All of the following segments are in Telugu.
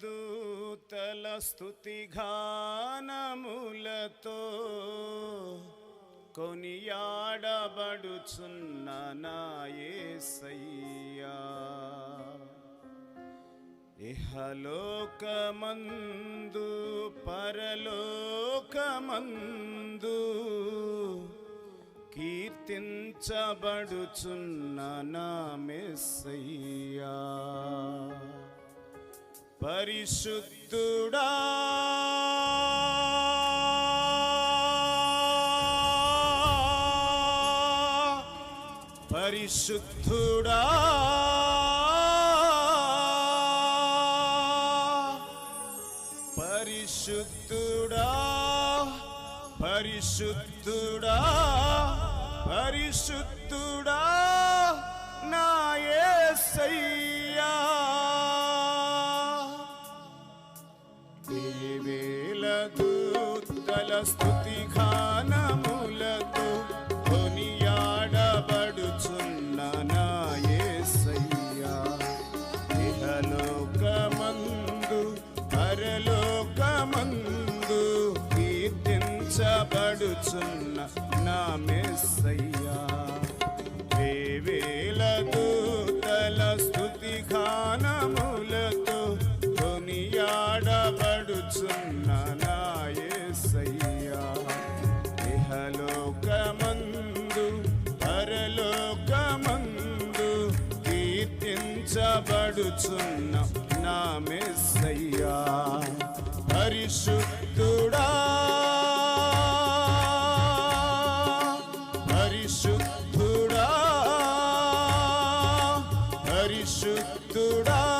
దూతల స్థుతిగానములతో కొనియాడబడుచున్న నాయసయ్యా ఇహలోకమందు పరలోకమందు కీర్తించబడుచున్న నా మెస్సయ్యా పరిశుద్ధుడా. పరిశుద్ధుడా. పరిశుద్ధుడా పరిశుద్ధుడా పరిశుద్ధుడా. నా యేసయ్యా స్థుతి స్తుతి గానములతో కొనియాడబడుచున్న నా ఇహలోకమందు పరలోకమందు కీర్తించబడుచున్న నా మెస్సయ్యా దేవేల దూతల స్థుతి గానములతో బ్రతుకుచున్న నా మెస్సయ్యా పరిశుద్ధుడా. పరిశుద్ధుడా పరిశుద్ధుడా.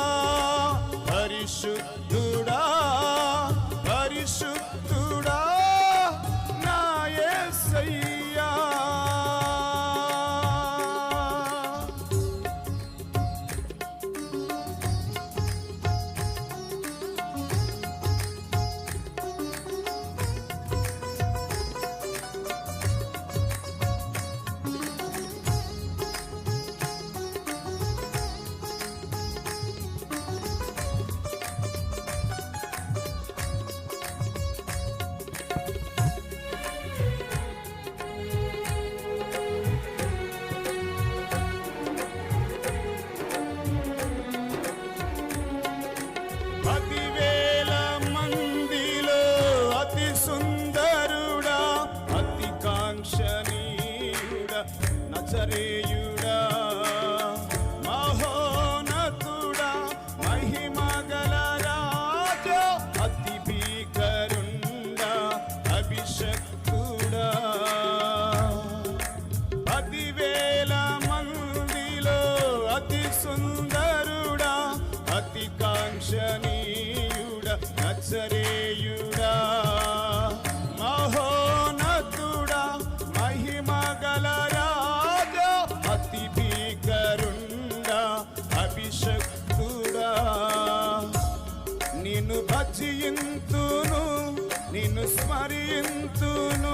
నిన్ను స్మరింతును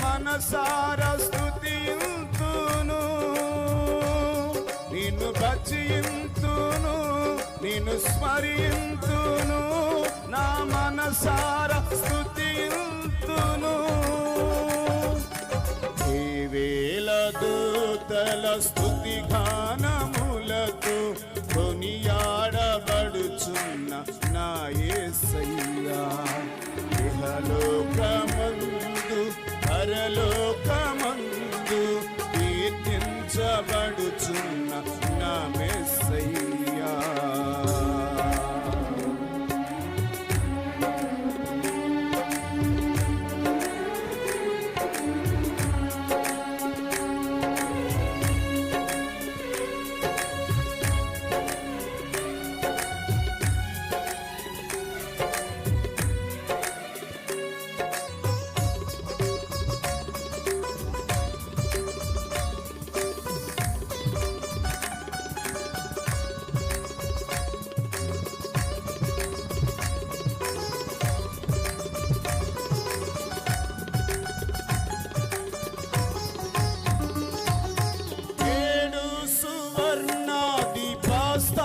మనసార స్థుతింతును నిన్ను భజింతును నిన్ను స్మరింతును నా మనసార స్థుతింతును ఈ వేల దూతల స్థుతి గానములకు దునియా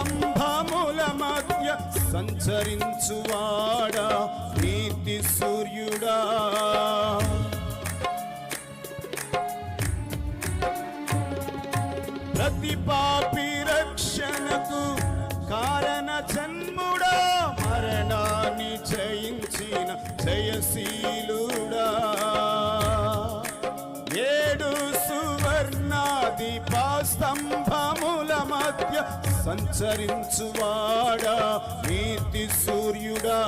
స్తంభముల మధ్య సంచరించువాడా ప్రీతి సూర్యుడా ప్రతి పాపి రక్షణకు కారణ జన్ముడా మరణాన్ని జయించిన జయశీలు సంచరించువాడా నీతి సూర్యుడా.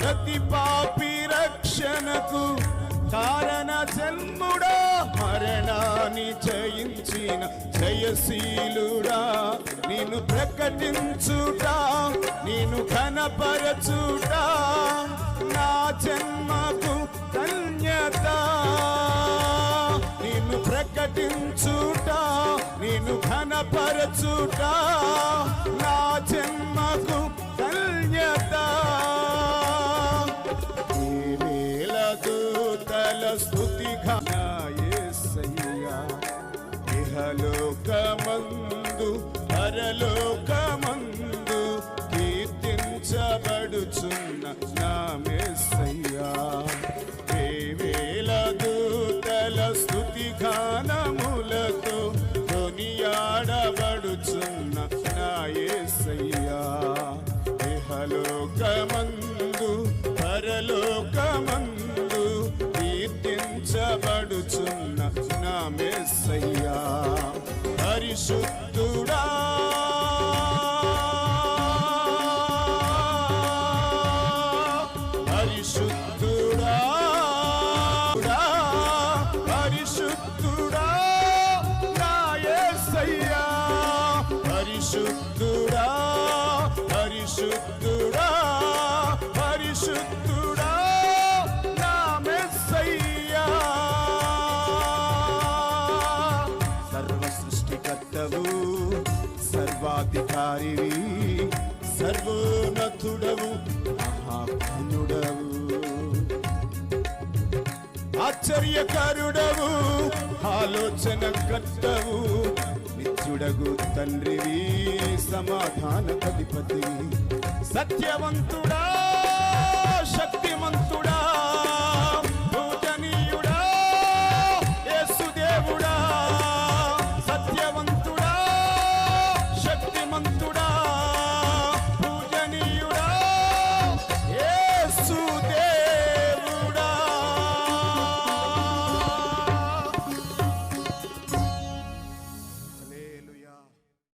ప్రతి పాపి రక్షణకు కారణ జన్ముడా. మరణాన్ని జయించిన జయశీలుడా. నేను ప్రకటించుట నేను ఘనపరచుట. నా జన్మకు ధన్యత. ప్రకటించుట నేను ఘనపరచుట నా జన్మకు ధన్యత. ఈ వేల దూతల స్తుతి ఇహలోకమందు పరలోకమందు కీర్తించబడుచున్న నా మెస్సయ్యా పరలోకమందు కీర్తించబడుచున్న నా మెస్సయ్యా పరిశుద్ధుడా. పరిశుద్ధుడా. పరిశుద్ధుడా. నా యేసయ్యా పరిశుద్ధుడా. పరిశుద్ధుడా. అధికారివి సర్వోన్నతుడవు మహాఘనుడవు ఆశ్చర్యకారుడవు ఆలోచన కర్తవు నిత్యుడగు తండ్రివి సమాధాన అధిపతివి సత్యవంతుడా శక్తిమంతుడా